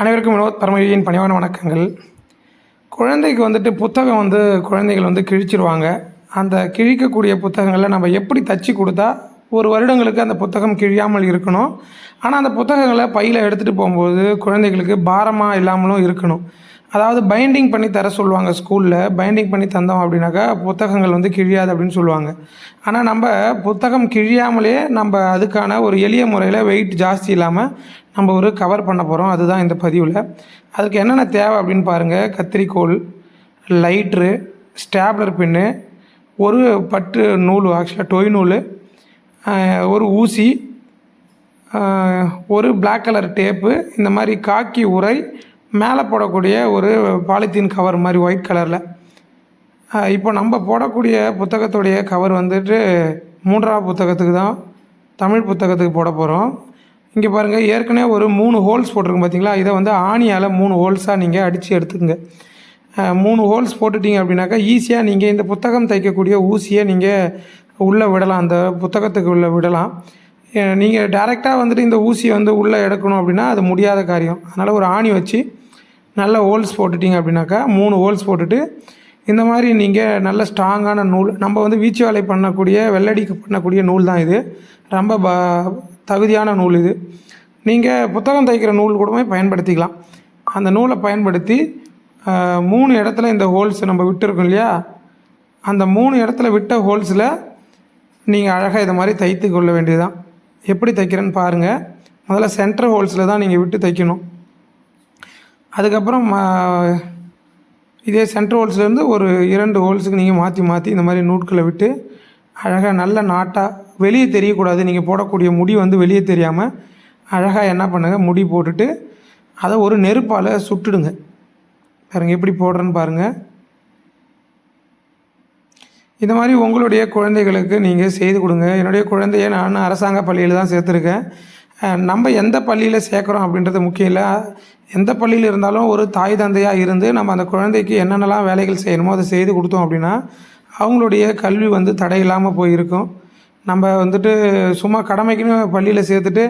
அனைவருக்கும் வினோத் பரமவியின் பணிவான வணக்கங்கள். குழந்தைக்கு வந்துட்டு புத்தகம் வந்து குழந்தைகள் வந்து கிழிச்சிருவாங்க. அந்த கிழிக்கக்கூடிய புத்தகங்களை நம்ம எப்படி தச்சு கொடுத்தா ஒரு வருடங்களுக்கு அந்த புத்தகம் கிழியாமல் இருக்கணும்? ஆனால் அந்த புத்தகங்களை பையில் எடுத்துகிட்டு போகும்போது குழந்தைகளுக்கு பாரமாக இல்லாமலும் இருக்கணும். அதாவது பைண்டிங் பண்ணி தர சொல்லுவாங்க ஸ்கூலில் பைண்டிங் பண்ணி தந்தோம் அப்படின்னாக்கா புத்தகங்கள் வந்து கிழியாது அப்படின்னு சொல்லுவாங்க. ஆனால் நம்ம புத்தகம் கிழியாமலே நம்ம அதுக்கான ஒரு எளிய முறையில் வெயிட் ஜாஸ்தி இல்லாமல் நம்ம ஒரு கவர் பண்ண போகிறோம் அதுதான் இந்த பதிவில். அதுக்கு என்னென்ன தேவை அப்படின்னு பாருங்கள் கத்திரிக்கோல் லைட்ரு ஸ்டாப்லர் பின்னு ஒரு பட்டு நூல் ஆக்சுவலாக டொய் நூல் ஒரு ஊசி ஒரு பிளாக் கலர் டேப்பு இந்த மாதிரி காக்கி உரை மேலே போடக்கூடிய ஒரு பாலித்தீன் கவர் மாதிரி ஒயிட் கலரில் இப்போ நம்ம போடக்கூடிய புத்தகத்துடைய கவர் வந்துட்டு மூன்றாவது புத்தகத்துக்கு தான் தமிழ் புத்தகத்துக்கு போட போகிறோம் இங்கே பாருங்கள் ஏற்கனவே ஒரு மூணு ஹோல்ஸ் போட்டிருக்கு பார்த்தீங்களா இதை வந்து ஆணியால் மூணு ஹோல்ஸாக நீங்கள் அடித்து எடுத்துக்கங்க. மூணு ஹோல்ஸ் போட்டுட்டிங்க அப்படின்னாக்கா ஈஸியாக நீங்கள் இந்த புத்தகம் தைக்கக்கூடிய ஊசியை நீங்கள் உள்ளே விடலாம் அந்த புத்தகத்துக்கு உள்ளே விடலாம். நீங்கள் டைரெக்டாக வந்துட்டு இந்த ஊசியை வந்து உள்ளே எடுக்கணும் அப்படின்னா அது முடியாத காரியம். அதனால் ஒரு ஆணி வச்சு நல்ல ஹோல்ஸ் போட்டுட்டீங்க அப்படின்னாக்கா மூணு ஹோல்ஸ் போட்டுட்டு இந்த மாதிரி நீங்கள் நல்ல ஸ்ட்ராங்கான நூல் நம்ம வந்து வீச்சு வேலை பண்ணக்கூடிய வெள்ளடிக்கு பண்ணக்கூடிய நூல் தான் இது. ரொம்ப ப தகுதியான நூல் இது. நீங்கள் புத்தகம் தைக்கிற நூல் கூடவே பயன்படுத்திக்கலாம். அந்த நூலை பயன்படுத்தி மூணு இடத்துல இந்த ஹோல்ஸ் நம்ம விட்டுருக்கோம் இல்லையா? அந்த மூணு இடத்துல விட்ட ஹோல்ஸில் நீங்கள் அழகாக இதை மாதிரி தைத்து கொள்ள வேண்டியதுதான். எப்படி தைக்கிறேன்னு பாருங்கள் முதல்ல சென்டர் ஹோல்ஸில் தான் நீங்கள் விட்டு தைக்கணும். அதுக்கப்புறம் இதே சென்டர் ஹோல்ஸ்லேருந்து ஒரு இரண்டு ஹோல்ஸுக்கு நீங்கள் மாற்றி மாற்றி இந்த மாதிரி நூட்களை விட்டு அழகாக நல்ல நாட்டாக வெளியே தெரியக்கூடாது. நீங்கள் போடக்கூடிய முடி வந்து வெளியே தெரியாமல் அழகாக என்ன பண்ணுங்கள் முடி போட்டுட்டு அதை ஒரு நெருப்பால் சுட்டுடுங்க. பாருங்கள் எப்படி போடுறேன்னு பாருங்கள் இந்த மாதிரி உங்களுடைய குழந்தைகளுக்கு நீங்கள் செய்து கொடுங்க. என்னுடைய குழந்தைய நான் அரசாங்க பள்ளியில் தான் சேர்த்துருக்கேன். நம்ம எந்த பள்ளியில் சேர்க்குறோம் அப்படின்றது முக்கியம் இல்லை. எந்த பள்ளியில் இருந்தாலும் ஒரு தாய் தந்தையாக இருந்து நம்ம அந்த குழந்தைக்கு என்னென்னலாம் வேலைகள் செய்யணுமோ அதை செய்து கொடுத்தோம் அப்படின்னா அவங்களுடைய கல்வி வந்து தடையில்லாமல் போயிருக்கும். நம்ம வந்துட்டு சும்மா கடமைக்குன்னு பள்ளியில் சேர்த்துட்டு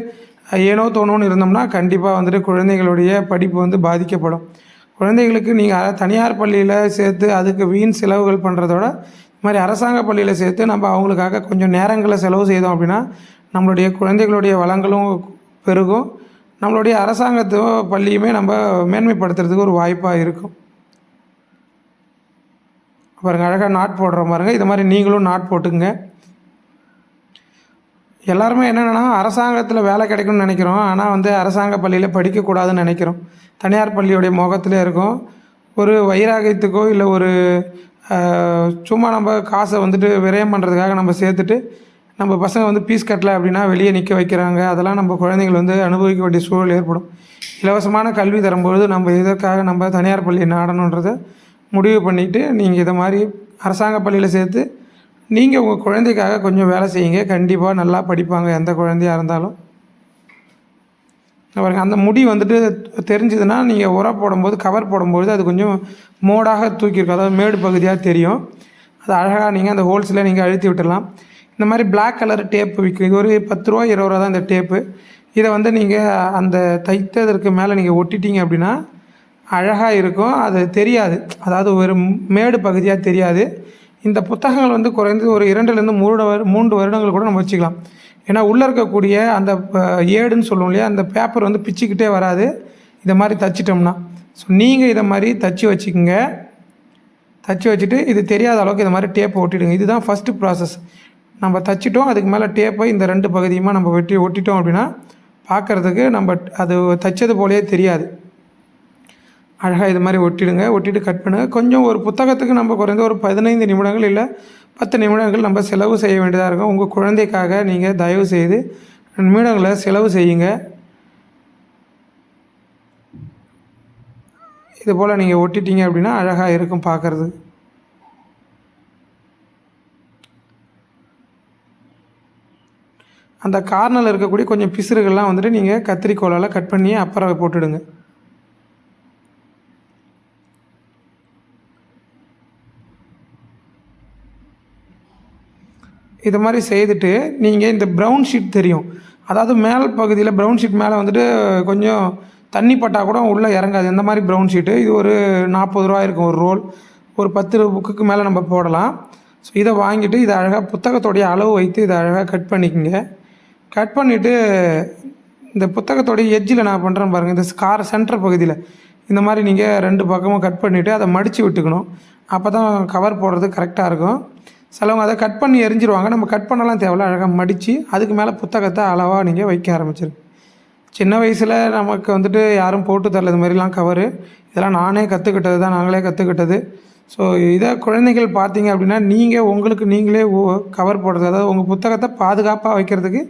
ஏனோ தோணுன்னு இருந்தோம்னா கண்டிப்பாக வந்துட்டு குழந்தைகளுடைய படிப்பு வந்து பாதிக்கப்படும். குழந்தைகளுக்கு நீங்கள் தனியார் பள்ளியில் சேர்த்து அதுக்கு வீண் செலவுகள் பண்ணுறதோட இது மாதிரி அரசாங்க பள்ளியில் சேர்த்து நம்ம அவங்களுக்காக கொஞ்சம் நேரங்களை செலவு செய்தோம் அப்படின்னா நம்மளுடைய குழந்தைகளுடைய வளங்களும் பெருகும். நம்மளுடைய அரசாங்கத்து பள்ளியுமே நம்ம மேன்மைப்படுத்துறதுக்கு ஒரு வாய்ப்பாக இருக்கும். பாருங்க அழகாக நாட் போடுற பாருங்கள் இது மாதிரி நீங்களும் நாட் போட்டுங்க எல்லாருமே என்னென்னா அரசாங்கத்தில் வேலை கிடைக்கும்னு நினைக்கிறோம். ஆனால் வந்து அரசாங்க பள்ளியில் படிக்கக்கூடாதுன்னு நினைக்கிறோம். தனியார் பள்ளியுடைய முகத்திலே இருக்கும். ஒரு வைராகியத்துக்கோ இல்லை ஒரு சும்மா நம்ம காசை வந்துட்டு விரயம் பண்ணுறதுக்காக நம்ம சேர்த்துட்டு நம்ம பசங்க வந்து பீஸ் கட்டலை அப்படின்னா வெளியே நிற்க வைக்கிறாங்க. அதெல்லாம் நம்ம குழந்தைகள் வந்து அனுபவிக்க வேண்டிய சூழல் ஏற்படும். இலவசமான கல்வி தரும்பொழுது நம்ம இதற்காக நம்ம தனியார் பள்ளியை நாடணுன்றதை முடிவு பண்ணிவிட்டு நீங்கள் இதை மாதிரி அரசாங்க பள்ளியில் சேர்த்து நீங்கள் உங்கள் குழந்தைக்காக கொஞ்சம் வேலை செய்யுங்க. கண்டிப்பாக நல்லா படிப்பாங்க. எந்த குழந்தையாக இருந்தாலும். இங்க பாருங்க அந்த முடி வந்துட்டு தெரிஞ்சதுன்னா நீங்கள் உரம் போடும்போது கவர் போடும்போது அது கொஞ்சம் மோடாக தூக்கியிருக்கும். அதாவது மேடு பகுதியாக தெரியும். அது அழகாக நீங்கள் அந்த ஹோல்ஸில் நீங்கள் அழுத்தி விட்டுடலாம். இந்த மாதிரி பிளாக் கலர் டேப்பு விற்கும் இது ஒரு பத்து ரூபா இருபது ரூபா தான் இந்த டேப்பு இதை வந்து நீங்கள் அந்த தைத்ததற்கு மேலே நீங்கள் ஒட்டிட்டீங்க அப்படின்னா அழகாக இருக்கும். அது தெரியாது. அதாவது ஒரு மேடு பகுதியாக தெரியாது. இந்த புத்தகங்கள் வந்து குறைந்து ஒரு இரண்டுலேருந்து மூணு வரு மூன்று வருடங்கள் கூட நம்ம வச்சுக்கலாம். ஏன்னா உள்ளே இருக்கக்கூடிய அந்த ப- ஏடுன்னு சொல்லுவோம் இல்லையா அந்த பேப்பர் வந்து பிச்சுக்கிட்டே வராது. இதை மாதிரி தச்சிட்டோம்னா. ஸோ நீங்கள் இதை மாதிரி தச்சு வச்சுக்கோங்க. தச்சு வச்சுட்டு இது தெரியாத அளவுக்கு இந்த மாதிரி டேப்பை ஒட்டிடுங்க. இதுதான் ஃபஸ்ட்டு ப்ராசஸ் நம்ம தச்சிட்டோம் அதுக்கு மேலே டேப்பை இந்த ரெண்டு பகுதியுமா நம்ம வெட்டி ஒட்டிட்டோம் அப்படின்னா பார்க்குறதுக்கு நம்ம அது தைச்சது போலே தெரியாது. அழகாக இது மாதிரி ஒட்டிடுங்க. ஒட்டிட்டு கட் பண்ணுங்கள் கொஞ்சம் ஒரு புத்தகத்துக்கு நம்ம குறைந்த ஒரு பதினைந்து நிமிடங்கள் இல்லை பத்து நிமிடங்கள் நம்ம செலவு செய்ய வேண்டியதாக இருக்கும். உங்கள் குழந்தைக்காக நீங்கள் தயவு செய்து நிமிடங்களை செலவு செய்யுங்க. இது போல் நீங்கள் ஒட்டிட்டீங்க அப்படின்னா அழகாக இருக்கும் பார்க்குறது அந்த கார்னரில் இருக்கக்கூடிய கொஞ்சம் பிசுறுகள்லாம் வந்துட்டு நீங்கள் கத்திரிக்கோலால் கட் பண்ணி அப்புறம் போட்டுடுங்க. இது மாதிரி செய்துட்டு நீங்கள் இந்த ப்ரௌன் ஷீட் தெரியும். அதாவது மேல் பகுதியில் ப்ரௌன் ஷீட் மேலே வந்துட்டு கொஞ்சம் தண்ணி பட்டால் கூட உள்ளே இறங்காது. இந்த மாதிரி ப்ரௌன் ஷீட்டு இது ஒரு நாற்பது ரூபா இருக்கும் ஒரு ரோல் ஒரு பத்து புக்குக்கு மேலே நம்ம போடலாம். ஸோ இதை வாங்கிட்டு இதை அழகாக புத்தகத்தோடைய அளவு வைத்து இதை அழகாக கட் பண்ணிக்கோங்க. கட் பண்ணிவிட்டு இந்த புத்தகத்தோடைய எஜ்ஜில் நான் பண்ணுறேன் பாருங்கள் இந்த கார் சென்டர் பகுதியில். இந்த மாதிரி நீங்கள் ரெண்டு பக்கமும் கட் பண்ணிவிட்டு அதை மடித்து விட்டுக்கணும். அப்போ தான் கவர் போடுறது கரெக்டாக இருக்கும். சிலவங்க அதை கட் பண்ணி எரிஞ்சிருவாங்க. நம்ம கட் பண்ணலாம் தேவையில்ல. அழகாக மடித்து அதுக்கு மேலே புத்தகத்தை அளவாக நீங்கள் வைக்க ஆரம்பிச்சிருக்கு சின்ன வயசில் நமக்கு வந்துட்டு யாரும் போட்டு தரல. இது மாதிரிலாம் கவரு இதெல்லாம் நானே கற்றுக்கிட்டது தான். நாங்களே கற்றுக்கிட்டது ஸோ இதை குழந்தைகள் பார்த்தீங்க அப்படின்னா நீங்கள் உங்களுக்கு நீங்களே கவர் போடுறது. அதாவது உங்கள் புத்தகத்தை பாதுகாப்பாக வைக்கிறதுக்கு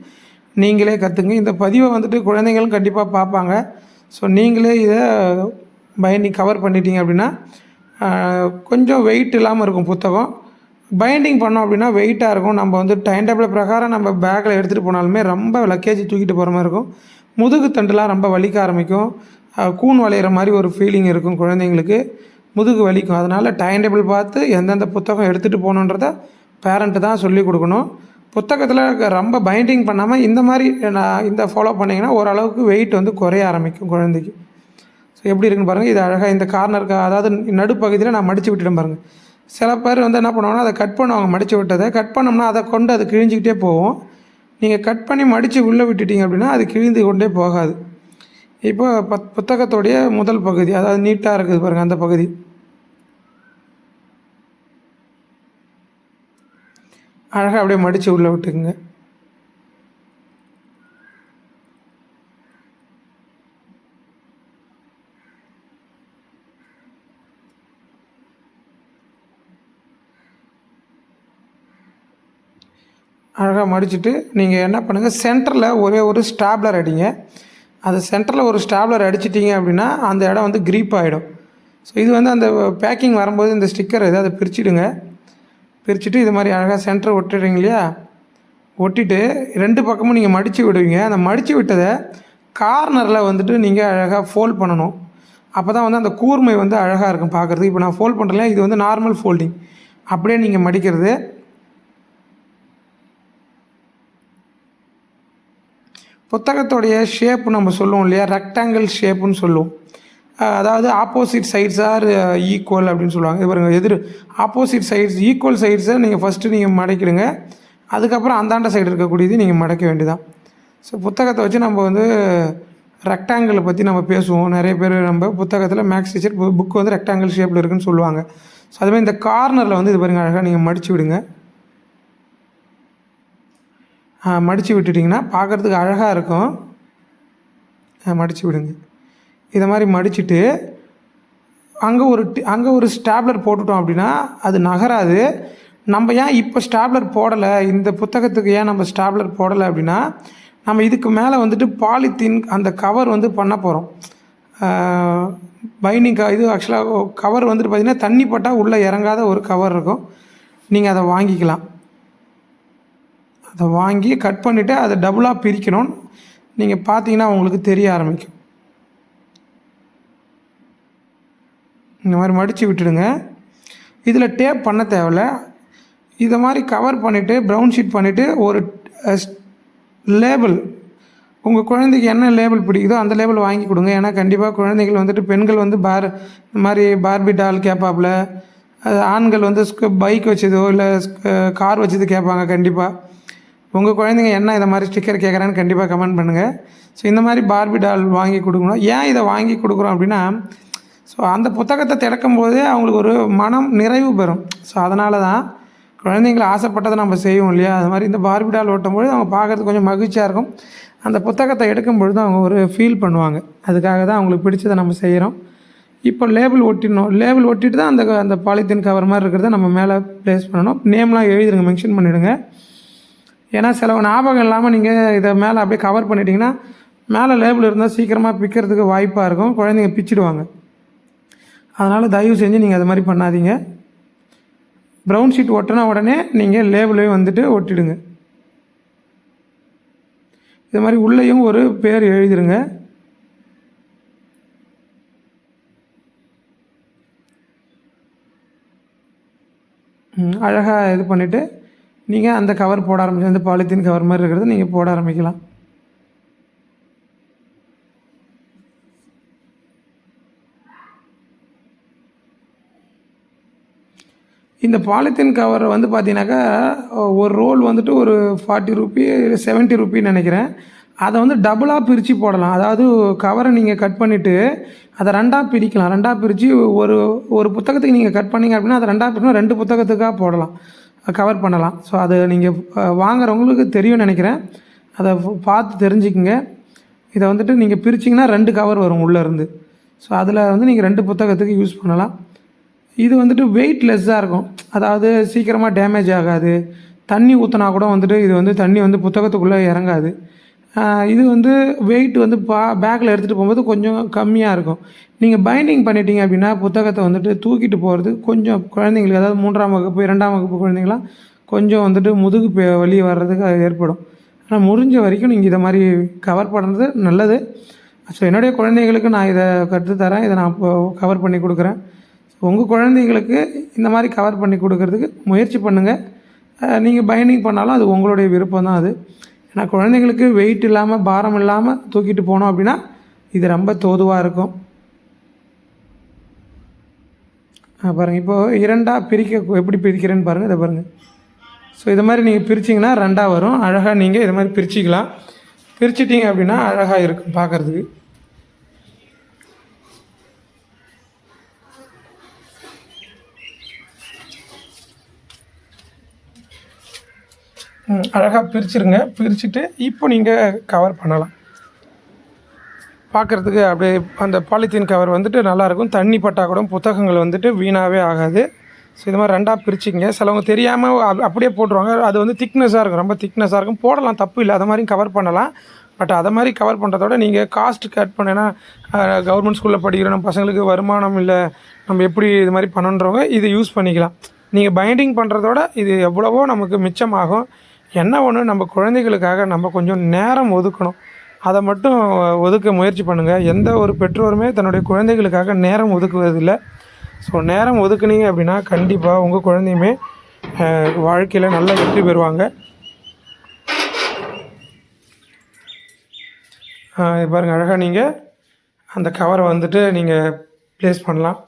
நீங்களே கற்றுங்க இந்த பதிவை வந்துட்டு குழந்தைங்களும் கண்டிப்பாக பார்ப்பாங்க. ஸோ நீங்களே இதை பைண்டிங் கவர் பண்ணிட்டீங்க அப்படின்னா கொஞ்சம் வெயிட் இல்லாமல் இருக்கும் புத்தகம். பைண்டிங் பண்ணோம் அப்படின்னா வெயிட்டாக இருக்கும். நம்ம வந்து டைம் டேபிள் பிரகாரம் நம்ம பேக்கில் எடுத்துகிட்டு போனாலுமே ரொம்ப லக்கேஜ் தூக்கிட்டு போகிற மாதிரி இருக்கும். முதுகு தண்டுலாம் ரொம்ப வலிக்க ஆரம்பிக்கும். கூண் கூன் வளையிற மாதிரி ஒரு ஃபீலிங் இருக்கும் குழந்தைங்களுக்கு. முதுகு வலிக்கும். அதனால் டைம் டேபிள் பார்த்து எந்தெந்த புத்தகம் எடுத்துகிட்டு போகணுன்றத பேரண்ட்டு தான் சொல்லிக் கொடுக்கணும். புத்தகத்தில் ரொம்ப பைண்டிங் பண்ணாமல் இந்த மாதிரி நான் இந்த ஃபாலோ பண்ணிங்கன்னா ஓரளவுக்கு வெயிட் வந்து குறைய ஆரம்பிக்கும் குழந்தைக்கு. ஸோ எப்படி இருக்குன்னு பாருங்கள் இது அழகாக இந்த கார்னருக்கு அதாவது நடுப்பகுதியில் நான் மடித்து விட்டுட்டேன் பாருங்கள் சில பேர் வந்து என்ன பண்ணுவாங்கன்னா அதை கட் பண்ணுவாங்க மடித்து விட்டதை கட் பண்ணோம்னா அதை கொண்டு அது கிழிஞ்சிக்கிட்டே போகும். நீங்கள் கட் பண்ணி மடித்து உள்ளே விட்டுட்டீங்க அப்படின்னா அது கிழிந்து கொண்டே போகாது. இப்போ பத் புத்தகத்தோடைய முதல் பகுதி அதாவது நீட்டாக இருக்குது பாருங்கள் அந்த பகுதி. அழகாக அப்படியே மடித்து உள்ளே விட்டுக்குங்க. அழகாக மடிச்சுட்டு நீங்கள் என்ன பண்ணுங்கள் சென்டரில் ஒரே ஒரு ஸ்டாப்லர் அடிங்க. அது சென்டரில் ஒரு ஸ்டாப்லர் அடிச்சிட்டிங்க அப்படின்னா அந்த இடம் வந்து க்ரீப் ஆகிடும் ஸோ இது வந்து அந்த பேக்கிங் வரும்போது இந்த ஸ்டிக்கர் ஏதாவது பிரிச்சுடுங்க. பிரிச்சுட்டு இது மாதிரி அழகாக சென்டர் ஒட்டிடுறீங்க இல்லையா? ஒட்டிட்டு ரெண்டு பக்கமும் நீங்கள் மடித்து விடுவீங்க. அந்த மடித்து விட்டதை கார்னரில் வந்துட்டு நீங்கள் அழகாக ஃபோல்ட் பண்ணணும். அப்போ தான் வந்து அந்த கூர்மை வந்து அழகாக இருக்கும் பார்க்குறதுக்கு. இப்போ நான் ஃபோல்ட் பண்ணுறேன் இது வந்து நார்மல் ஃபோல்டிங் அப்படியே நீங்கள் மடிக்கிறது. புத்தகத்தோடைய ஷேப் நம்ம சொல்லுவோம் இல்லையா? ரெக்டாங்கிள் ஷேப்புன்னு சொல்லுவோம். அதாவது ஆப்போசிட் சைட்ஸ் ஆர் ஈக்குவல் அப்படின்னு சொல்லுவாங்க. இது பாருங்கள் எதிர் ஆப்போசிட் சைட்ஸ் ஈக்குவல் சைட்ஸை நீங்கள் ஃபஸ்ட்டு நீங்கள் மடக்கிடுங்க. அதுக்கப்புறம் அந்தாண்ட சைடு இருக்கக்கூடியது நீங்கள் மடக்க வேண்டியதான் ஸோ புத்தகத்தை வச்சு நம்ம வந்து ரெக்டாங்கிளை பற்றி நம்ம பேசுவோம். நிறைய பேர் நம்ம புத்தகத்தில் மேக்ஸ் டீச்சர் புக் வந்து ரெக்டாங்கிள் ஷேப்பில் இருக்குன்னு சொல்லுவாங்க. ஸோ அதுமாதிரி இந்த கார்னரில் வந்து இது பாருங்கள் அழகாக நீங்கள் மடித்து விடுங்க. மடித்து விட்டுட்டிங்கன்னா பார்க்குறதுக்கு அழகாக இருக்கும். மடித்து விடுங்க. இதை மாதிரி மடிச்சுட்டு அங்கே ஒரு அங்கே ஒரு ஸ்டாப்லர் போட்டுட்டோம் அப்படின்னா அது நகராது. நம்ம ஏன் இப்போ ஸ்டாப்லர் போடலை? இந்த புத்தகத்துக்கு ஏன் நம்ம ஸ்டாப்லர் போடலை அப்படின்னா நம்ம இதுக்கு மேலே வந்துட்டு பாலித்தீன் அந்த கவர் வந்து பண்ண போகிறோம் பைனிங் இது ஆக்சுவலாக கவர் வந்துட்டு பார்த்திங்கன்னா தண்ணி பட்டால் உள்ளே இறங்காத ஒரு கவர் இருக்கும். நீங்கள் அதை வாங்கிக்கலாம். அதை வாங்கி கட் பண்ணிவிட்டு அதை டபுளாக பிரிக்கணும். நீங்கள் பார்த்தீங்கன்னா உங்களுக்கு தெரிய ஆரம்பிக்கும். இந்த மாதிரி மடித்து விட்டுடுங்க. இதில் டேப் பண்ண தேவையில்ல. இதை மாதிரி கவர் பண்ணிவிட்டு ப்ரௌன் ஷீட் பண்ணிவிட்டு ஒரு லேபிள் உங்கள் குழந்தைக்கு என்ன லேபிள் பிடிக்குதோ அந்த லேபிள் வாங்கி கொடுங்க. ஏன்னா கண்டிப்பாக குழந்தைகள் வந்துட்டு பெண்கள் வந்து பார் இந்த மாதிரி பார்பி டால் கேட்பாப்புல. அது ஆண்கள் வந்து பைக் வச்சதோ இல்லை கார் வச்சது கேட்பாங்க கண்டிப்பாக உங்கள் குழந்தைங்க என்ன இதை மாதிரி ஸ்டிக்கர் கேட்குறான்னு கண்டிப்பாக கமெண்ட் பண்ணுங்கள் ஸோ இந்த மாதிரி பார்பி டால் வாங்கி கொடுக்கணும். ஏன் இதை வாங்கி கொடுக்குறோம் அப்படின்னா ஸோ அந்த புத்தகத்தை திறக்கும் போதே அவங்களுக்கு ஒரு மனம் நிறைவு பெறும். ஸோ அதனால தான் குழந்தைங்களை ஆசைப்பட்டதை நம்ம செய்வோம் இல்லையா? அது மாதிரி இந்த பார்பிடால் ஓட்டும்போது அவங்க பார்க்கறதுக்கு கொஞ்சம் மகிழ்ச்சியாக இருக்கும். அந்த புத்தகத்தை எடுக்கும் பொழுது அவங்க ஒரு ஃபீல் பண்ணுவாங்க. அதுக்காக தான் அவங்களுக்கு பிடிச்சதை நம்ம செய்கிறோம் இப்போ லேபிள் ஒட்டிடணும் லேபிள் ஒட்டிட்டு தான் அந்த அந்த பாலித்தீன் கவர் மாதிரி இருக்கிறத நம்ம மேலே ப்ளேஸ் பண்ணணும். நேம்லாம் எழுதிடுங்க மென்ஷன் பண்ணிவிடுங்க ஏன்னா சில ஞாபகம் இல்லாமல் நீங்கள் இதை மேலே அப்படியே கவர் பண்ணிட்டீங்கன்னா மேலே லேபிள் இருந்தால் சீக்கிரமாக பிக்கிறதுக்கு வாய்ப்பாக இருக்கும். குழந்தைங்க பிச்சிடுவாங்க. அதனால் தயவு செஞ்சு நீங்கள் அது மாதிரி பண்ணாதீங்க. ப்ரௌன் ஷீட் ஒட்டினா உடனே நீங்கள் லேபிளையும் வந்துட்டு ஒட்டிடுங்க. இது மாதிரி உள்ளேயும் ஒரு பேர் எழுதிடுங்க அழகாக இது பண்ணிவிட்டு நீங்கள் அந்த கவர் போட ஆரம்பிச்சு அந்த பாலித்தீன் கவர் மாதிரி இருக்கிறத நீங்கள் போட ஆரம்பிக்கலாம். இந்த பாலித்தீன் கவர் வந்து பார்த்தீங்கன்னாக்கா ஒரு ரோல் வந்துட்டு ஒரு ஃபார்ட்டி ருபி செவன்ட்டி ருபின்னு நினைக்கிறேன். அதை வந்து டபுளாக பிரித்து போடலாம். அதாவது கவரை நீங்கள் கட் பண்ணிவிட்டு அதை ரெண்டாக பிரிக்கலாம். ரெண்டாக பிரித்து ஒரு ஒரு புத்தகத்துக்கு நீங்கள் கட் பண்ணீங்க அப்படின்னா அதை ரெண்டாக பிரிச்சுனா ரெண்டு புத்தகத்துக்காக போடலாம். கவர் பண்ணலாம். ஸோ அதை நீங்கள் வாங்குறவங்களுக்கு தெரியும்னு நினைக்கிறேன். அதை பார்த்து தெரிஞ்சுக்குங்க. இதை வந்துட்டு நீங்கள் பிரிச்சிங்கன்னா ரெண்டு கவர் வரும் உள்ளேருந்து. ஸோ அதில் வந்து நீங்கள் ரெண்டு புத்தகத்துக்கு யூஸ் பண்ணலாம். இது வந்துட்டு வெயிட் லெஸ்ஸாக இருக்கும். அதாவது சீக்கிரமாக டேமேஜ் ஆகாது. தண்ணி ஊற்றினா கூட வந்துட்டு இது வந்து தண்ணி வந்து புத்தகத்துக்குள்ளே இறங்காது. இது வந்து வெயிட் வந்து பா பேக்கில் எடுத்துகிட்டு போகும்போது கொஞ்சம் கம்மியாக இருக்கும். நீங்கள் பைண்டிங் பண்ணிட்டீங்க அப்படின்னா புத்தகத்தை வந்துட்டு தூக்கிட்டு போகிறது கொஞ்சம் குழந்தைங்களுக்கு அதாவது மூன்றாம் வகுப்பு இரண்டாம் வகுப்பு குழந்தைங்களாம் கொஞ்சம் வந்துட்டு முதுகு வழி வலி வர்றதுக்கு அது ஏற்படும். ஆனால் முடிஞ்ச வரைக்கும் நீங்கள் இதை மாதிரி கவர் பண்ணுறது நல்லது. ஸோ என்னுடைய குழந்தைங்களுக்கு நான் இதை கற்றுத்தரேன். இதை நான் இப்போ கவர் பண்ணி கொடுக்குறேன். உங்கள் குழந்தைங்களுக்கு இந்த மாதிரி கவர் பண்ணி கொடுக்கறதுக்கு முயற்சி பண்ணுங்கள் நீங்கள் பைண்டிங் பண்ணாலும் அது உங்களுடைய விருப்பம் தான் அது. ஏன்னா குழந்தைங்களுக்கு வெயிட் இல்லாமல் பாரம் இல்லாமல் தூக்கிட்டு போனோம் அப்படின்னா இது ரொம்ப தோதுவாக இருக்கும். பாருங்கள் இப்போது இரண்டாக பிரிக்க எப்படி பிரிக்கிறேன்னு பாருங்கள் இதை பாருங்கள் ஸோ இது மாதிரி நீங்கள் பிரிச்சிங்கன்னா ரெண்டாக வரும். அழகாக நீங்கள் இது மாதிரி பிரிச்சிக்கலாம். பிரிச்சிட்டிங்க அப்படின்னா அழகாக இருக்கும் பார்க்குறதுக்கு. அழகாக பிரிச்சிருங்க. பிரிச்சுட்டு இப்போ நீங்கள் கவர் பண்ணலாம். பார்க்குறதுக்கு அப்படியே அந்த பாலித்தீன் கவர் வந்துட்டு நல்லாயிருக்கும் தண்ணி பட்டா கூட புத்தகங்கள் வந்துட்டு வீணாகவே ஆகாது. ஸோ இது மாதிரி ரெண்டாக பிரிச்சுங்க சிலவங்க தெரியாமல் அப்படியே போட்டுருவாங்க. அது வந்து திக்னஸாக இருக்கும். ரொம்ப திக்னஸாக இருக்கும். போடலாம். தப்பு இல்லை. அதை மாதிரி கவர் பண்ணலாம். பட் அதை மாதிரி கவர் பண்ணுறதோட நீங்கள் காஸ்ட் கட் பண்ணேன்னா கவர்மெண்ட் ஸ்கூலில் படிக்கிற நம்ம பசங்களுக்கு வருமானம் இல்லை. நம்ம எப்படி இது மாதிரி பண்ணணுன்றவங்க இதை யூஸ் பண்ணிக்கலாம். நீங்கள் பைண்டிங் பண்ணுறதோட இது எவ்வளவோ நமக்கு மிச்சமாகும். என்ன ஒன்று நம்ம குழந்தைகளுக்காக நம்ம கொஞ்சம் நேரம் ஒதுக்கணும். அதை மட்டும் ஒதுக்க முயற்சி பண்ணுங்கள் எந்த ஒரு பெற்றோருமே தன்னுடைய குழந்தைகளுக்காக நேரம் ஒதுக்குவதில்லை. ஸோ நேரம் ஒதுக்குனீங்க அப்படின்னா கண்டிப்பாக உங்கள் குழந்தையுமே வாழ்க்கையில் நல்ல வெற்றி பெறுவாங்க. பாருங்கள் அழகாக நீங்கள் அந்த கவரை வந்துட்டு நீங்கள் ப்ளேஸ் பண்ணலாம்.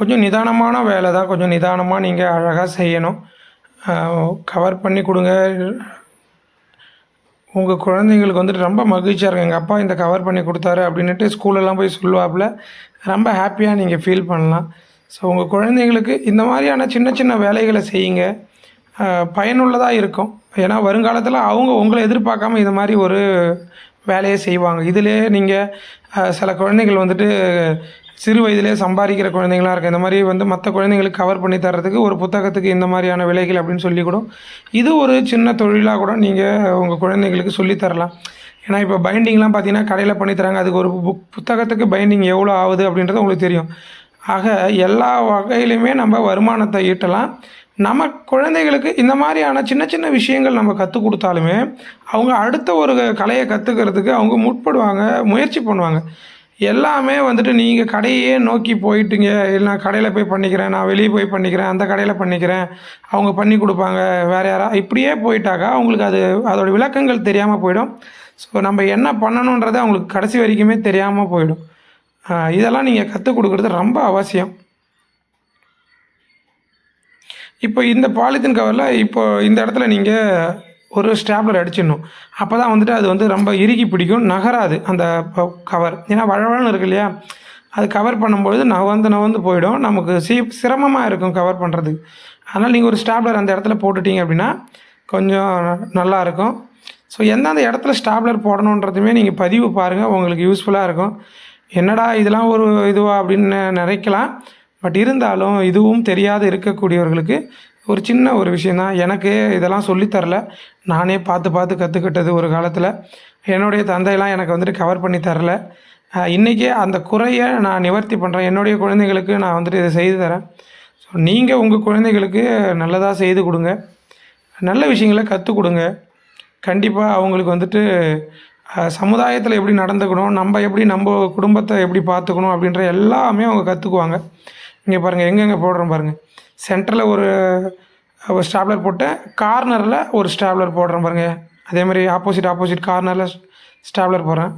கொஞ்சம் நிதானமான வேலை தான் கொஞ்சம் நிதானமாக நீங்கள் அழகாக செய்யணும். கவர் பண்ணி கொடுங்க. உங்கள் குழந்தைங்களுக்கு வந்துட்டு ரொம்ப மகிழ்ச்சியாக இருக்கும். எங்கள் அப்பா இந்த கவர் பண்ணி கொடுத்தாரு அப்படின்ட்டு ஸ்கூலெல்லாம் போய் சொல்லுவாப்புல. ரொம்ப ஹாப்பியாக நீங்கள் ஃபீல் பண்ணலாம். ஸோ உங்கள் குழந்தைங்களுக்கு இந்த மாதிரியான சின்ன சின்ன வேலைகளை செய்யுங்க. பயனுள்ளதாக இருக்கும். ஏன்னா வருங்காலத்தில் அவங்க உங்களை எதிர்பார்க்காம இது மாதிரி ஒரு வேலையை செய்வாங்க. இதிலே நீங்கள் சில குழந்தைகள் வந்துட்டு சிறு வயதிலே சம்பாதிக்கிற குழந்தைங்களா இருக்குது இந்த மாதிரி வந்து மற்ற குழந்தைங்களுக்கு கவர் பண்ணி தர்றதுக்கு ஒரு புத்தகத்துக்கு இந்த மாதிரியான விலைகள் அப்படின்னு சொல்லி கூட இது ஒரு சின்ன தொழிலாக கூட நீங்கள் உங்கள் குழந்தைங்களுக்கு சொல்லித் தரலாம். ஏன்னா இப்போ பைண்டிங்லாம் பார்த்தீங்கன்னா கடையில் பண்ணி தராங்க. அதுக்கு ஒரு புக் புத்தகத்துக்கு பைண்டிங் எவ்வளோ ஆகுது அப்படின்றது உங்களுக்கு தெரியும். ஆக எல்லா வகையிலுமே நம்ம வருமானத்தை ஈட்டலாம். நம்ம குழந்தைகளுக்கு இந்த மாதிரியான சின்ன சின்ன விஷயங்கள் நம்ம கற்றுக் கொடுத்தாலுமே அவங்க அடுத்த ஒரு கலையை கற்றுக்கிறதுக்கு அவங்க முற்படுவாங்க முயற்சி பண்ணுவாங்க. எல்லாமே வந்துட்டு நீங்கள் கடையே நோக்கி போயிட்டுங்க. இல்லை நான் கடையில் போய் பண்ணிக்கிறேன் நான் வெளியே போய் பண்ணிக்கிறேன் அந்த கடையில் பண்ணிக்கிறேன் அவங்க பண்ணி கொடுப்பாங்க வேறு யாரா இப்படியே போயிட்டாக்கா அவங்களுக்கு அது அதோடய விளக்கங்கள் தெரியாமல் போயிடும். ஸோ நம்ம என்ன பண்ணணுன்றது அவங்களுக்கு கடைசி வரைக்குமே தெரியாமல் போயிடும். இதெல்லாம் நீங்கள் கற்றுக் கொடுக்குறது ரொம்ப அவசியம். இப்போ இந்த பாலித்தீன் கவரில் இப்போ இந்த இடத்துல நீங்கள் ஒரு ஸ்டாப்லர் அடிச்சிடணும். அப்போ தான் வந்துட்டு அது வந்து ரொம்ப இறுகி பிடிக்கும் நகராது அந்த கவர் ஏன்னா வழவழன்னு இருக்கு இல்லையா? அது கவர் பண்ணும்பொழுது நவந்து நவந்து போயிடும். நமக்கு சி சிரமமாக இருக்கும் கவர் பண்ணுறதுக்கு அதனால் நீங்கள் ஒரு ஸ்டாப்லர் அந்த இடத்துல போட்டுட்டீங்க அப்படின்னா கொஞ்சம் நல்லா இருக்கும். ஸோ எந்தெந்த இடத்துல ஸ்டாப்லர் போடணுன்றதுமே நீங்கள் பதிவு பாருங்கள் உங்களுக்கு யூஸ்ஃபுல்லாக இருக்கும். என்னடா இதெல்லாம் ஒரு இதுவா அப்படின்னு நினைக்கலாம். பட் இருந்தாலும் இதுவும் தெரியாது இருக்கக்கூடியவர்களுக்கு ஒரு சின்ன ஒரு விஷயந்தான் எனக்கு இதெல்லாம் சொல்லித்தரல நானே பார்த்து பார்த்து கற்றுக்கிட்டது ஒரு காலத்தில். என்னுடைய தந்தையெல்லாம் எனக்கு வந்துட்டு கவர் பண்ணி தரல. இன்றைக்கே அந்த குறையை நான் நிவர்த்தி பண்ணுறேன் என்னுடைய குழந்தைகளுக்கு நான் வந்துட்டு இதை செய்து தரேன். ஸோ நீங்கள் உங்கள் குழந்தைகளுக்கு நல்லதாக செய்து கொடுங்க. நல்ல விஷயங்களை கற்றுக் கொடுங்க. கண்டிப்பாக அவங்களுக்கு வந்துட்டு சமுதாயத்தில் எப்படி நடந்துக்கணும் நம்ம எப்படி நம்ம குடும்பத்தை எப்படி பார்த்துக்கணும் அப்படின்ற எல்லாமே அவங்க கற்றுக்குவாங்க இங்கே பாருங்கள் எங்கெங்கே போடுறோம் பாருங்கள் சென்டரில் ஒரு ஒரு ஸ்டாப்லர் போட்டேன் கார்னரில் ஒரு ஸ்டாப்லர் போடுறேன் பாருங்கள் அதே மாதிரி ஆப்போசிட் ஆப்போசிட் கார்னரில் ஸ்டாப்லர் போடுறேன்.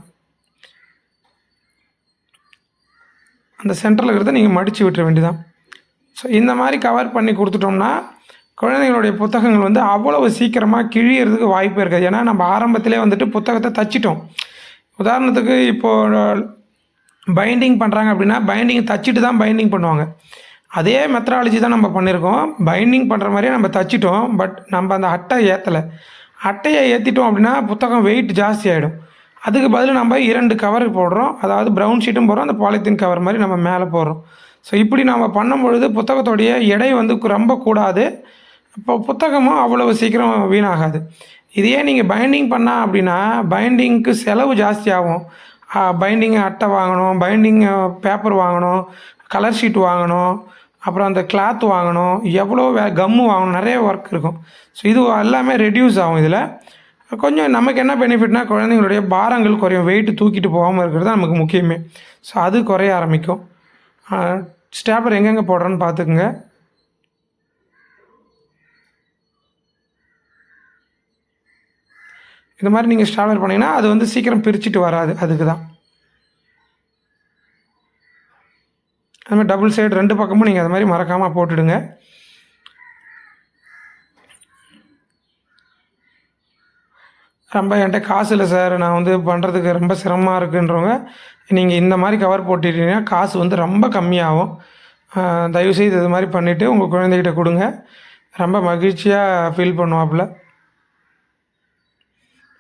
அந்த சென்டரில் இருக்கிறத நீங்கள் மடித்து விட்டுற வேண்டியதான் ஸோ இந்த மாதிரி கவர் பண்ணி கொடுத்துட்டோம்னா குழந்தைங்களுடைய புத்தகங்கள் வந்து அவ்வளவு சீக்கிரமாக கிழியறதுக்கு வாய்ப்பு இருக்காது. ஏன்னா நம்ம ஆரம்பத்திலே வந்துட்டு புத்தகத்தை தச்சிட்டோம். உதாரணத்துக்கு இப்போது பைண்டிங் பண்ணுறாங்க அப்படின்னா பைண்டிங் தச்சுட்டு தான் பைண்டிங் பண்ணுவாங்க. அதே மெத்தடாலஜி தான் நம்ம பண்ணியிருக்கோம் பைண்டிங் பண்ணுற மாதிரியே நம்ம தச்சிட்டோம். பட் நம்ம அந்த அட்டை ஏற்றலை அட்டையை ஏற்றிட்டோம் அப்படின்னா புத்தகம் வெயிட் ஜாஸ்தி ஆகிடும் அதுக்கு பதில் நம்ம இரண்டு கவர் போடுறோம். அதாவது ப்ரௌன் ஷீட்டும் போடுறோம். அந்த பாலித்தீன் கவர் மாதிரி நம்ம மேலே போடுறோம். ஸோ இப்படி நம்ம பண்ணும்பொழுது புத்தகத்தோடைய எடை வந்து ரொம்ப கூடாது. இப்போ புத்தகமும் அவ்வளவு சீக்கிரம் வீணாகாது. இதையே நீங்கள் பைண்டிங் பண்ணால் அப்படின்னா பைண்டிங்க்கு செலவு ஜாஸ்தி ஆகும். பைண்டிங் அட்டை வாங்கணும் பைண்டிங் பேப்பர் வாங்கணும் கலர் ஷீட் வாங்கணும். அப்புறம் அந்த கிளாத் வாங்கணும் எவ்வளோ வே கம்மு வாங்கணும் நிறைய ஒர்க் இருக்கும். ஸோ இது எல்லாமே ரெடியூஸ் ஆகும் இதில். கொஞ்சம் நமக்கு என்ன பெனிஃபிட்னா குழந்தைங்களுடைய பாரங்கள் குறையும். வெயிட்டு தூக்கிட்டு போகாமல் இருக்கிறது தான் நமக்கு முக்கியமே. ஸோ அது குறைய ஆரம்பிக்கும். ஸ்டாப்பர் எங்கெங்கே போடுறோன்னு பார்த்துக்குங்க. இந்த மாதிரி நீங்கள் ஸ்டாப்லர் பண்ணிங்கன்னா அது வந்து சீக்கிரம் பிரிச்சுட்டு வராது. அதுக்கு தான் அதுமாதிரி டபுள் சைடு ரெண்டு பக்கமும் நீங்கள் அது மாதிரி மறக்காமல் போட்டுடுங்க. ரொம்ப என்கிட்ட காசு இல்லை சார் நான் வந்து பண்ணுறதுக்கு ரொம்ப சிரமமாக இருக்குன்றவங்க நீங்கள் இந்த மாதிரி கவர் போட்டுட்டீங்கன்னா காசு வந்து ரொம்ப கம்மியாகும். தயவுசெய்து இது மாதிரி பண்ணிவிட்டு உங்கள் குழந்தைகிட்ட கொடுங்க. ரொம்ப மகிழ்ச்சியாக ஃபீல் பண்ணுவாப்புல.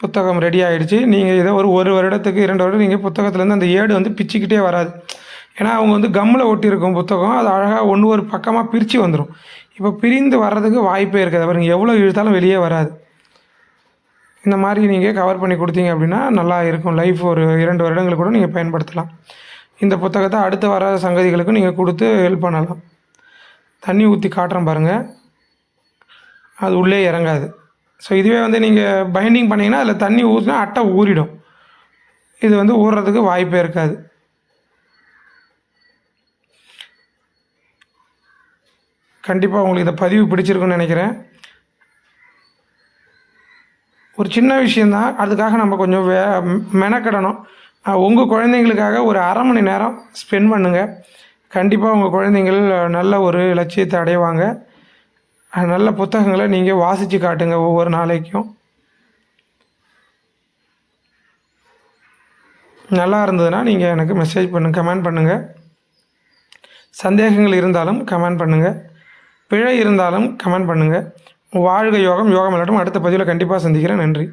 புத்தகம் ரெடி ஆகிடுச்சு நீங்கள் இதை ஒரு ஒரு வருடத்துக்கு இரண்டு வருடம் நீங்கள் புத்தகத்துலேருந்து அந்த ஏடு வந்து பிச்சுக்கிட்டே வராது. ஏன்னா அவங்க வந்து கம்மில் ஒட்டியிருக்கும் புத்தகம். அது அழகாக ஒன்று ஒரு பக்கமாக பிரித்து வந்துடும் இப்போ பிரிந்து வர்றதுக்கு வாய்ப்பே இருக்காது. பாருங்கள் எவ்வளோ இழுத்தாலும் வெளியே வராது. இந்த மாதிரி நீங்கள் கவர் பண்ணி கொடுத்தீங்க அப்படின்னா நல்லா இருக்கும். லைஃப் ஒரு இரண்டு வருடங்களுக்கு கூட நீங்கள் பயன்படுத்தலாம். இந்த புத்தகத்தை அடுத்து வர சங்கதிகளுக்கும் நீங்கள் கொடுத்து ஹெல்ப் பண்ணலாம். தண்ணி ஊற்றி காட்டுறேன் பாருங்கள் அது உள்ளே இறங்காது. ஸோ இதுவே வந்து நீங்கள் பைண்டிங் பண்ணிங்கன்னா அதில் தண்ணி ஊற்றினா அட்டை ஊறிடும். இது வந்து ஊறுறதுக்கு வாய்ப்பே இருக்காது. கண்டிப்பாக உங்களுக்கு இந்த பதிவு பிடிச்சிருக்குன்னு நினைக்கிறேன். ஒரு சின்ன விஷயந்தான் அதுக்காக நம்ம கொஞ்சம் வே மெனக்கிடணும். உங்கள் குழந்தைங்களுக்காக ஒரு அரை மணி நேரம் ஸ்பெண்ட் பண்ணுங்கள் கண்டிப்பாக உங்கள் குழந்தைங்கள் நல்ல ஒரு லட்சியத்தை அடைவாங்க. நல்ல புத்தகங்களை நீங்கள் வாசித்து காட்டுங்க ஒவ்வொரு நாளைக்கும். நல்லா இருந்ததுன்னா நீங்கள் எனக்கு மெசேஜ் பண்ணுங்கள் கமெண்ட் பண்ணுங்கள் சந்தேகங்கள் இருந்தாலும் கமெண்ட் பண்ணுங்கள் பிழை இருந்தாலும் கமெண்ட் பண்ணுங்கள் வாழ்க யோகம் யோகம் விளையாட்டும் அடுத்த பதிவில் கண்டிப்பாக சந்திக்கிறேன். நன்றி.